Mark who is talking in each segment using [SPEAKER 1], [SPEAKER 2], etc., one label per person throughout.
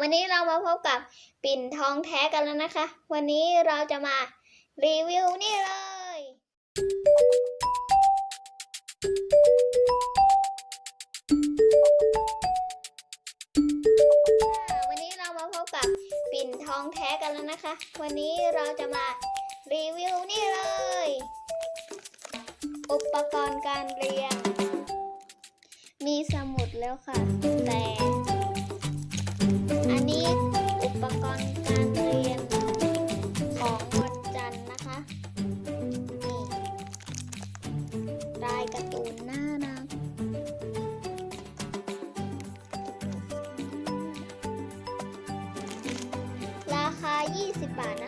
[SPEAKER 1] วันนี้เรามาพบกับปิ่นทองแท้กันแล้วนะคะ วันนี้เราจะมารีวิวนี่เลย วันนี้เรามาพบกับปิ่นทองแท้กันแล้วนะคะ วันนี้เราจะมารีวิวนี่เลย อุปกรณ์การเรียน มีสมุดแล้วค่ะ แต่ ปกรณ์การเรียนของวันจันทร์นะคะนี่ลายการ์ตูนน่ารักราคา 20 บาทนะคะ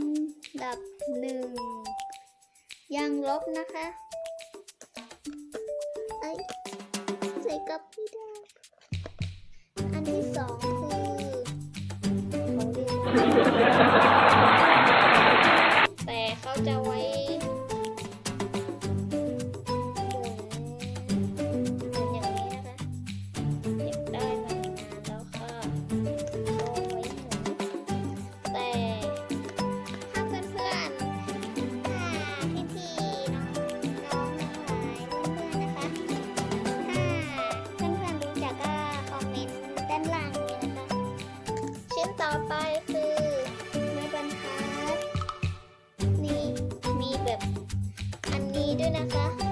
[SPEAKER 1] ำดับหนึ่งยังลบนะคะเอ้ยใส่กับพี่ด้อันที่สองคือของดี ไปคือไม้บรรทัดนี่มีแบบอันนี้ด้วยนะคะ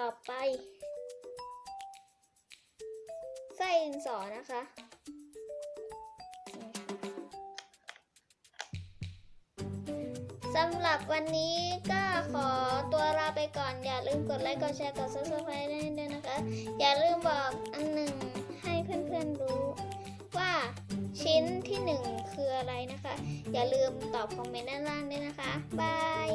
[SPEAKER 1] ต่อไปไส้ดินสอนะคะคะสำหรับวันนี้ก็ขอตัวลาไปก่อน อย่าลืมกดไลค์ กดแชร์ กด subscribe ด้วยนะคะ อย่าลืมบอกอันหนึ่งให้เพื่อนๆรู้ ว่าชิ้นที่หนึ่งคืออะไรนะคะ อย่าลืมตอบคอมเมนต์ด้านล่างด้วยนะคะ บาย